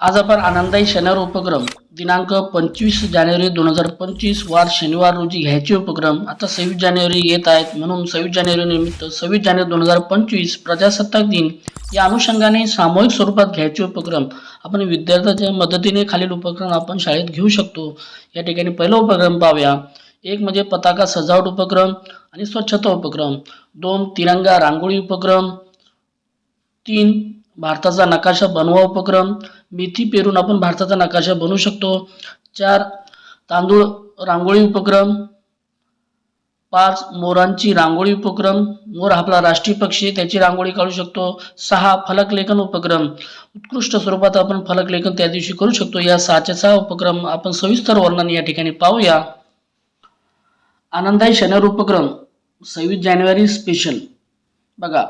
आज आपण आनंदाई शनिवार उपक्रम दिनांक पंचवीस जानेवारी दोन हजार पंचवीस वार शनिवार रोजी घ्यायचे उपक्रम. आता सव्वीस जानेवारी येत आहेत. म्हणून सव्वीस जानेवारी निमित्त सव्वीस जानेवारी दोन हजार पंचवीस प्रजासत्ताक दिन या अनुषंगाने सामूहिक स्वरूपात घ्यायचे उपक्रम. आपण विद्यार्थ्यांच्या मदतीने खालील उपक्रम आपण शाळेत घेऊ शकतो. या ठिकाणी पहिला उपक्रम पाहूया. एक म्हणजे पताका सजावट उपक्रम आणि स्वच्छता उपक्रम. दोन तिरंगा रांगोळी उपक्रम. तीन भारताचा नकाशा बनवा उपक्रम. मेथी पेरून आपण भारताचा नकाशा बनवू शकतो. चार तांदूळ रांगोळी उपक्रम. पाच मोरांची रांगोळी उपक्रम. मोर आपला राष्ट्रीय पक्षी आहे त्याची रांगोळी काढू शकतो. सहा फलकलेखन उपक्रम. उत्कृष्ट स्वरूपात आपण फलकलेखन त्या दिवशी करू शकतो. या सहाच्या सहा उपक्रम आपण सविस्तर वर्णन या ठिकाणी पाहूया. आनंदाई शनिवार उपक्रम सव्वीस जानेवारी स्पेशल बघा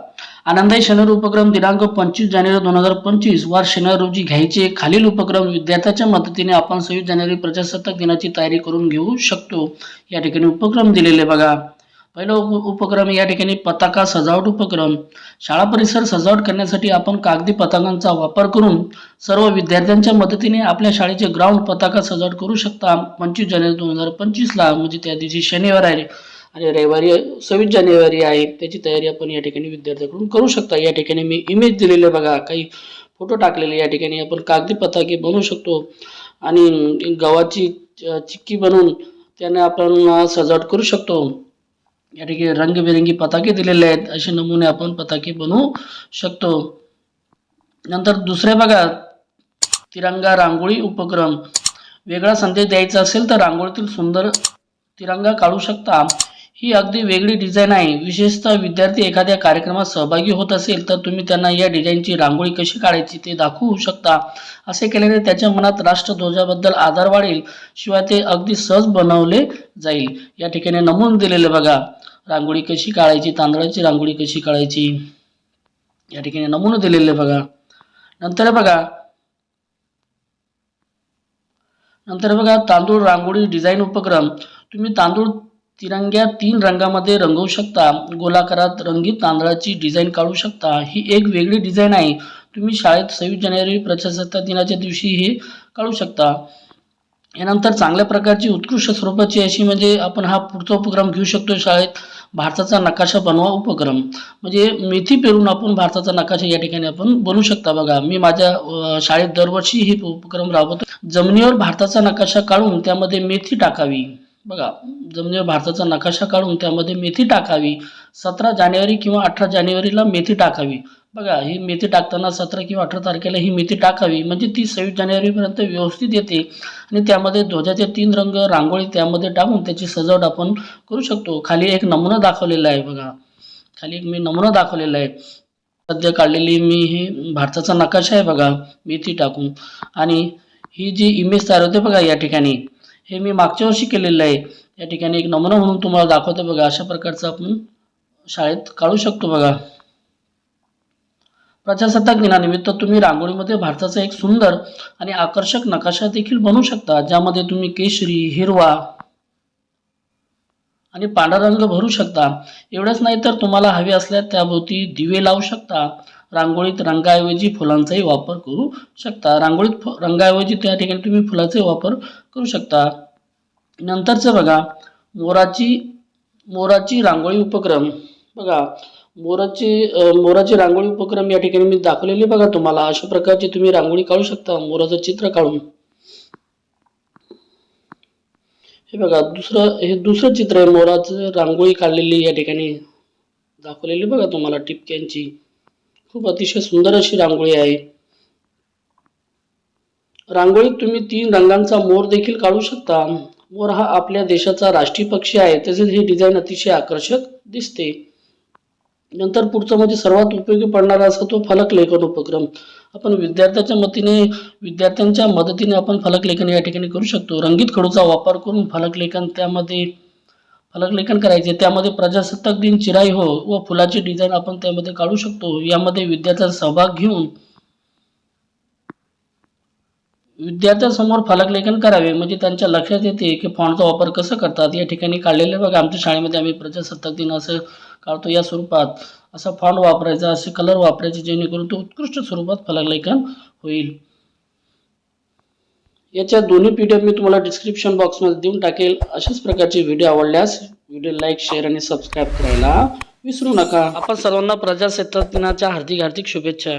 आनंदाई शनिवार उपक्रम दिनांक पंचवीस जानेवारी दोन हजार पंचवीस वार शनिवार रोजी घ्यायचे खालील उपक्रम विद्यार्थ्याच्या मदतीने आपण सव्वीस जानेवारी प्रजासत्ताक दिनाची तयारी करून घेऊ शकतो. या ठिकाणी उपक्रम दिलेले बघा. पहिला उपक्रम या ठिकाणी पताका सजावट उपक्रम. शाळा परिसर सजावट करण्यासाठी आपण कागदी पताकांचा वापर करून सर्व विद्यार्थ्यांच्या मदतीने आपल्या शाळेचे ग्राउंड पताका सजावट करू शकता. पंचवीस जानेवारी दोन हजार पंचवीसला म्हणजे त्या दिवशी शनिवार आहे. आणि रविवारी सव्वीस जानेवारी आहे त्याची तयारी आपण या ठिकाणी विद्यार्थ्यांकडून करू शकता. या ठिकाणी मी इमेज दिलेले बघा काही फोटो टाकलेले या ठिकाणी आपण कागदी पताके बनवू शकतो. आणि गव्हाची च- चिक्की बनवून त्याने आपण सजावट करू शकतो. या ठिकाणी रंगबिरंगी पताके दिलेले आहेत असे नमुने आपण पताके बनवू शकतो. नंतर दुसरे बघा तिरंगा रांगोळी उपक्रम. वेगळा संदेश द्यायचा असेल तर रांगोळीतील सुंदर तिरंगा काढू शकता. ही अगदी वेगळी डिझाईन आहे. विशेषतः विद्यार्थी एखाद्या कार्यक्रमात सहभागी होत असेल तर तुम्ही त्यांना या डिझाईनची रांगोळी कशी काढायची ते दाखवू शकता. असे केल्याने त्याच्या मनात राष्ट्रध्वजाबद्दल आधार वाढेल शिवाय ते अगदी सहज बनवले जाईल. या ठिकाणी नमून दिलेले बघा. रांगोळी कशी काढायची तांदळाची रांगोळी कशी काढायची? या ठिकाणी नमून दिलेले बघा. नंतर बघा. नंतर बघा तांदूळ रांगोळी डिझाईन उपक्रम. तुम्ही तांदूळ तिरंग्या तीन रंगामध्ये रंगवू शकता. गोलाकारात रंगीत तांदळाची डिझाईन काढू शकता. ही एक वेगळी डिझाईन आहे. तुम्ही शाळेत सव्वीस जानेवारी प्रजासत्ताक दिनाच्या दिवशी हे काढू शकता. यानंतर चांगल्या प्रकारची उत्कृष्ट स्वरूपाची अशी म्हणजे आपण हा पुढचा उपक्रम घेऊ शकतो शाळेत. भारताचा नकाशा बनवा उपक्रम. म्हणजे मेथी पेरून आपण भारताचा नकाशा या ठिकाणी आपण बनवू शकता बघा. मी माझ्या शाळेत दरवर्षी हे उपक्रम राबवतो. जमिनीवर भारताचा नकाशा काढून त्यामध्ये मेथी टाकावी. बघा जमिनीवर म्हणजे भारताचा नकाशा काढून त्यामध्ये मेथी टाकावी सतरा जानेवारी किंवा अठरा जानेवारीला मेथी टाकावी. बघा ही मेथी टाकताना सतरा किंवा अठरा तारखेला ही मेथी टाकावी म्हणजे ती सव्वीस जानेवारीपर्यंत व्यवस्थित येते. आणि त्यामध्ये ध्वजाचे तीन रंग रांगोळी त्यामध्ये टाकून त्याची सजावट आपण करू शकतो. खाली एक नमुना दाखवलेला आहे बघा. खाली एक मी नमुना दाखवलेला आहे. सध्या काढलेली मी हे भारताचा नकाशा आहे बघा मेथी टाकून. आणि ही जी इमेज तयार होते बघा या ठिकाणी हे मी मागच्या वर्षी केलेलं आहे. या ठिकाणी एक नमुना म्हणून तुम्हाला दाखवतो बघा. अशा प्रकारचं आपण शाळेत काढू शकतो बघा. प्रजासत्ताक दिनानिमित्त तुम्ही रांगोळीमध्ये भारताचा एक सुंदर आणि आकर्षक नकाशा देखील बनवू शकता. ज्यामध्ये तुम्ही केशरी हिरवा आणि पांढरा रंग भरू शकता. एवढंच नाही तर तुम्हाला हवे असल्यास त्याभोवती दिवे लावू शकता. रांगोळीत रंगाऐवजी फुलांचाही वापर करू शकता. रांगोळीत रंगाऐवजी त्या ठिकाणी तुम्ही फुलाचाही वापर करू शकता. नंतरचं बघा मोराची मोराची रांगोळी उपक्रम. बघा मोराची मोराची रांगोळी उपक्रम या ठिकाणी मी दाखवलेली बघा तुम्हाला. अशा प्रकारची तुम्ही रांगोळी काढू शकता मोराचं चित्र काढून. हे बघा दुसरं हे दुसरं चित्र आहे मोराचं रांगोळी काढलेली या ठिकाणी दाखवलेली बघा तुम्हाला टिपक्यांची. खूप अतिशय सुंदर अशी रांगोळी आहे. रांगोळीत तुम्ही तीन रंगांचा मोर देखील काढू शकता. मोर हा आपल्या देशाचा राष्ट्रीय पक्षी आहे. तसेच ही डिझाईन अतिशय आकर्षक दिसते. नंतर पुढचं म्हणजे सर्वात उपयोगी पडणारा असा तो फलक लेखन उपक्रम. आपण विद्यार्थ्याच्या मतीने विद्यार्थ्यांच्या मदतीने आपण फलक लेखन या ठिकाणी करू शकतो. रंगीत खडूचा वापर करून फलक लेखन त्यामध्ये फलकलेखन करायचे. त्यामध्ये प्रजासत्ताक दिन चिराई हो व फुलाची डिझाईन आपण त्यामध्ये काढू शकतो. यामध्ये विद्यार्थ्यांचा सहभाग घेऊन विद्यार्थ्यांसमोर फलकलेखन करावे. म्हणजे त्यांच्या लक्षात येते की फॉन्टचा वापर कसं करतात. या ठिकाणी काढलेले बघा. आमच्या शाळेमध्ये आम्ही प्रजासत्ताक दिन असं काढतो या स्वरूपात. असा फॉन्ट वापरायचा असे कलर वापरायचे जेणेकरून तो उत्कृष्ट स्वरूपात फलकलेखन होईल. याच्या दोन्ही पी डी एफ मी तुम्हाला डिस्क्रिप्शन बॉक्समध्ये देऊन टाकेल. अशाच प्रकारचे व्हिडिओ आवडल्यास व्हिडिओ लाईक शेअर आणि सबस्क्राईब करायला विसरू नका. आपण सर्वांना प्रजासत्ताक दिनाच्या हार्दिक हार्दिक शुभेच्छा.